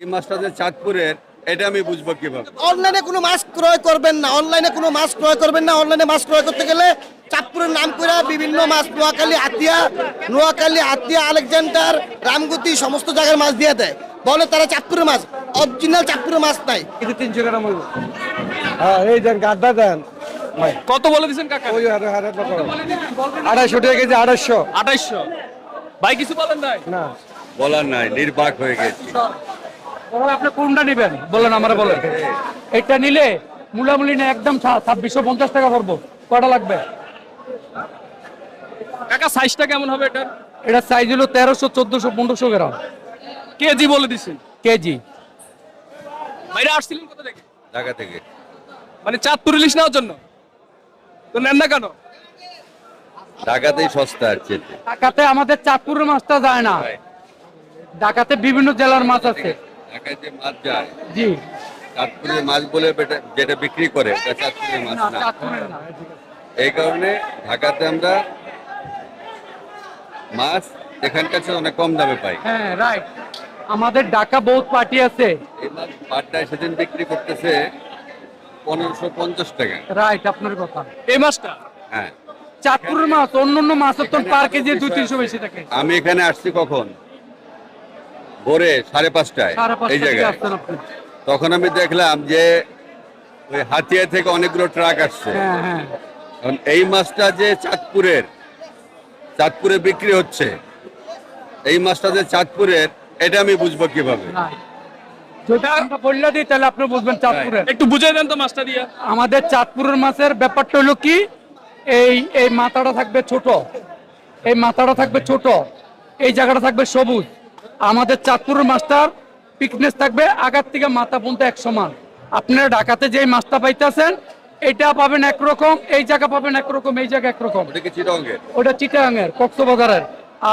এই মাছটা যে চাঁদপুরের এটা আমি বুঝব কীভাবে? অনলাইনে কোনো মাছ ক্রয় করবেন না। অনলাইনে কোনো মাছ ক্রয় করবেন না। অনলাইনে মাছ ক্রয় করতে গেলে চাঁদপুরের নাম করে বিভিন্ন মাছ নোয়াখালী হাতিয়া নোয়াখালী হাতিয়া আলেকজান্ডার রামগতি সমস্ত জায়গার মাছ দিয়ে দেয়। বলে তারা চাঁদপুরের মাছ। অরিজিনাল চাঁদপুরের মাছ নাই। কিন্তু তিনশো গ্রাম হ্যাঁ এই দেন গাড্ডা দেন। কত বলে দিচ্ছেন কাকা? ওই আড়াইশো টাকা কেজি আড়াইশো। আঠাইশশো ভাই কিছু বলেন নাই? না। বলার নাই নির্বাক হয়ে গেছি। আপনি কোনটা নেবেন? বলেন আমরা বলেন। এটা নিলে মূলামূলি না একদম ছাব্বিশশো পঞ্চাশ টাকা পড়ব কটা লাগবে? কাকা সাইজটা কেমন হবে এটার? এটা সাইজ হলো তেরোশো চোদ্দশো পনেরোশো গ্রাম। কেজি বলে দিচ্ছেন কেজি। বাইরে আসছিলেন কোথা থেকে? ঢাকা থেকে। মানে চাঁদপুর ইলিশ নেওয়ার জন্য? তো নেন না কেন? ঢাকাতেই সস্তা ঢাকাতে আমাদের চাঁদপুরের মাছটা যায় না। ঢাকাতে বিভিন্ন জেলার মাছ আছে। ঢাকায় যে মাছ যায় জি। চাঁদপুরের মাছ বলে যেটা বিক্রি করে চাঁদপুরের মাছ না। না চাঁদপুরের না। এই কারণে ঢাকাতে আমরা মাছ এখানকার চেয়ে অনেক কম দামে পাই। হ্যাঁ রাইট আমাদের ঢাকা বহুত পার্টি আছে। এই মাছ পাটটায় সেদিন বিক্রি করতেছে পনেরোশো পঞ্চাশ টাকা। রাইট আপনার কথা। এই মাছটা? হ্যাঁ। চাঁদপুরের মাছ অন্য অন্য মাছের তো পার কেজি দুই তিনশো বেশি থাকে। আমি এখানে আসছি কখন? ভোরে সাড়ে পাঁচটায় এই জায়গায়। তখন আমি দেখলাম যে ওই হাতিয়া থেকে অনেকগুলো ট্রাক আসছে। হ্যাঁ হ্যাঁ। এই মাছটা যে চাঁদপুরের চাঁদপুরে বিক্রি হচ্ছে এই মাছটা যে চাঁদপুরের এটা আমি বুঝব কীভাবে? আপনি বুঝবেন চাঁদপুরের। একটু বুঝিয়ে দেন তো মাছটা দিয়ে। আমাদের চাঁদপুরের মাছের ব্যাপারটা হলো কি এই এই মাথাটা থাকবে ছোট এই মাথাটা থাকবে ছোট এই জায়গাটা থাকবে সবুজ। আমাদের চাঁদপুরের মাস্টার পিকনেস থাকবে আগার থেকে মাথা পর্যন্ত এক সমান। আপনারা ঢাকাতে যে মাছটা পাইতেছেন এটা পাবেন একরকম এই জায়গা পাবেন একরকম এই জায়গা একরকম। ওটা চিটঙ্গের কক্সবাজারের।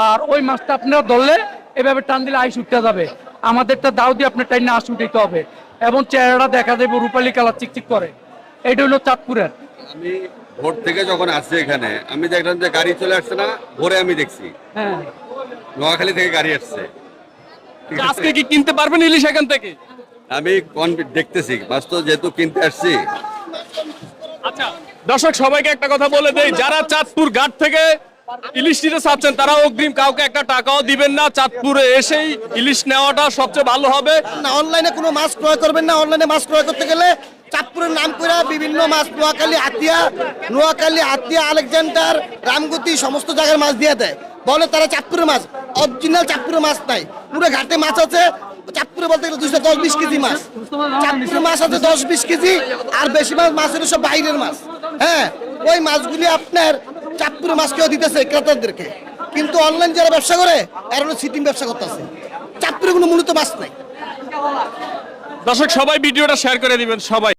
আর ওই মাছটা আপনারা ধরলে এভাবে টান দিলে আইস উঠতে যাবে। আমাদেরটা দাও দিয়ে আপনার টাইনে আইস উঠাইতে হবে। এবং চেহারাটা দেখা যাবে রূপালী কালার চিকচিক করে। এটা হলো চাঁদপুরের। আমি ভোর থেকে যখন আসছি এখানে আমি দেখলাম যে গাড়ি চলে আসছে না ভোরে আমি দেখছি। হ্যাঁ। নোয়াখালী থেকে গাড়ি আসছে? আজকে কি কিনতে পারবেন ইলিশ এখান থেকে? আমি দেখতেছি মাছ তো যেহেতু কিনতে আসছি। আচ্ছা দর্শক সবাইকে একটা কথা বলে দেই যারা চাঁদপুর ঘাট থেকে ইলিশ নিতে চাচ্ছেন তারা অগ্রিম কাউকে একটা টাকাও দিবেন না। চাঁদপুরে এসেই ইলিশ নেওয়াটা সবচেয়ে ভালো হবে। না অনলাইনে কোনো মাছ ক্রয় করবেন না। অনলাইনে মাছ ক্রয় করতে গেলে চাঁদপুরের নাম করে বিভিন্ন মাছ নোয়াখালী হাতিয়া নোয়াখালী হাতিয়া আলেকজান্ডার রামগতি সমস্ত জায়গার মাছ দিয়ে দেয়। বলে তারা চাঁদপুরের মাছ। অরিজিনাল চাঁদপুরের মাছ নাই। পুরো ঘাটে মাছ আছে। চাঁদপুরে বলতে গেলে দুশো দশ বিশ কেজি মাছ। চাঁদপুরের মাছ আছে দশ বিশ কেজি, আর বেশি মাছ মাছ হলো সব বাইরের মাছ। হ্যাঁ ওই মাছগুলি আপনার চাঁদপুরের মাছ কেউ দিতেছে ক্রেতাদেরকে। কিন্তু অনলাইন যারা ব্যবসা করে, এর হলো সিটিং ব্যবসা করতেছে। চাঁদপুরে কোনো মূলত মাছ নাই। দর্শক, সবাই ভিডিওটা শেয়ার করে দিবেন, সবাই।